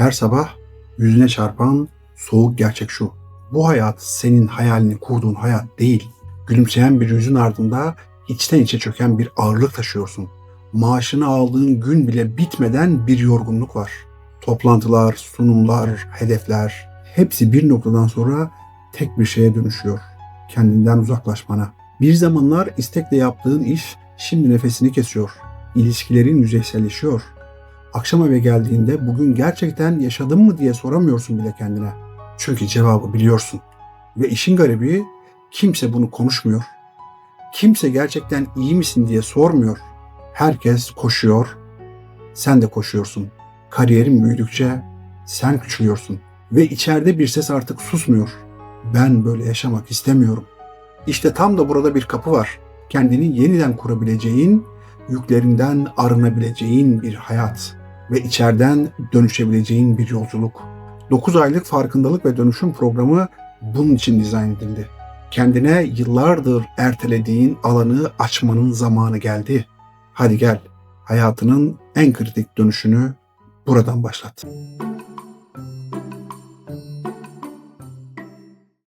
Her sabah yüzüne çarpan soğuk gerçek şu. Bu hayat senin hayalini kurduğun hayat değil. Gülümseyen bir yüzün ardında içten içe çöken bir ağırlık taşıyorsun. Maaşını aldığın gün bile bitmeden bir yorgunluk var. Toplantılar, sunumlar, hedefler hepsi bir noktadan sonra tek bir şeye dönüşüyor. Kendinden uzaklaşmana. Bir zamanlar istekle yaptığın iş şimdi nefesini kesiyor. İlişkilerin yüzeyselleşiyor. Akşam eve geldiğinde bugün gerçekten yaşadın mı diye soramıyorsun bile kendine. Çünkü cevabı biliyorsun. Ve işin garibi kimse bunu konuşmuyor. Kimse gerçekten iyi misin diye sormuyor. Herkes koşuyor. Sen de koşuyorsun. Kariyerin büyüdükçe sen küçülüyorsun. Ve içeride bir ses artık susmuyor. Ben böyle yaşamak istemiyorum. İşte tam da burada bir kapı var. Kendini yeniden kurabileceğin, yüklerinden arınabileceğin bir hayat ve içeriden dönüşebileceğin bir yolculuk. 9 aylık farkındalık ve dönüşüm programı bunun için dizayn edildi. Kendine yıllardır ertelediğin alanı açmanın zamanı geldi. Hadi gel, hayatının en kritik dönüşünü buradan başlat.